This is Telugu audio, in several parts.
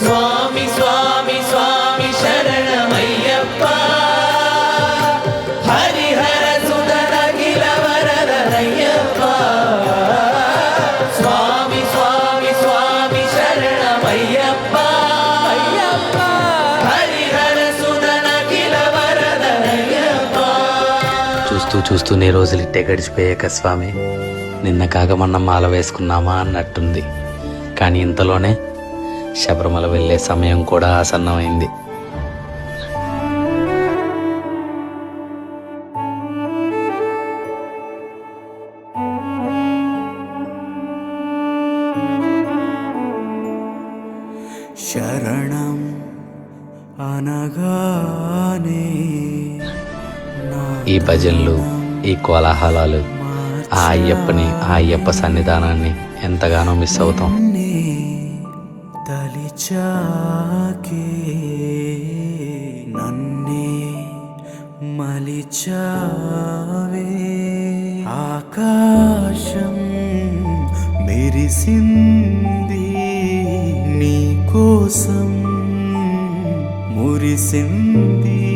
స్వామి స్వామి స్వామి శరణమయ్యప్ప. హరిహర గిలవరయ్యప్ప స్వామి స్వామి స్వామి శరణమయ్యప్ప. అయ్యప్ప హరిహర గిలవరయ్యప్ప చూస్తూ చూస్తూనే రోజులు ఇట్టే గడిచిపోయాక స్వామి నిన్న కాక మొన్న మాల వేసుకున్నామా అన్నట్టుంది. కానీ ఇంతలోనే శబరిమల వెళ్ళే సమయం కూడా ఆసన్నమైంది. శరణం అనగానే ఈ భజనలు ఈ కోలాహలాలు ఆ అయ్యప్పని ఆ అయ్యప్ప సన్నిధానాన్ని ఎంతగానో మిస్ అవుతాం. నే నన్నే మలిచావే. ఆకాశం మెరిసింది నీ కోసం మురిసింది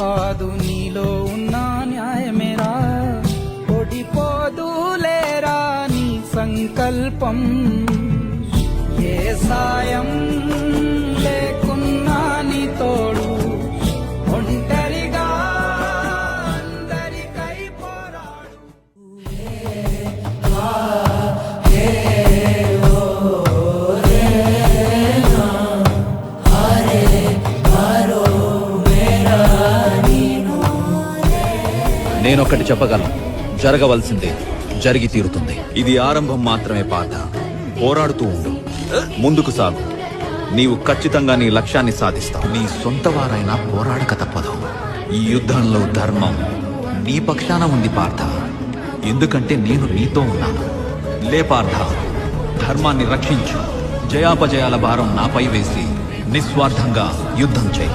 కాదు నీలో ఉన్న న్యాయమేరా? ఓడిపోదులేరా నీ సంకల్పం? ఏ సాయం? నేనొక్కటి చెప్పగలను. జరగవలసిందే. జరిగి తీరుతుంది. ఇది ఆరంభం మాత్రమే పాత పోరాడుతూ ఉండు. ముందుకు సాగు. నీవు ఖచ్చితంగా నీ లక్ష్యాన్ని సాధిస్తావు. నీ సొంత వారైనా పోరాడక తప్పదు. ఈ యుద్ధంలో ధర్మం నీ పక్షాన ఉంది పార్థ. ఎందుకంటే నేను నీతో ఉన్నాను. లే పార్థ. ధర్మాన్ని రక్షించు. జయాపజయాల భారం నాపై వేసి నిస్వార్థంగా యుద్ధం చేయి.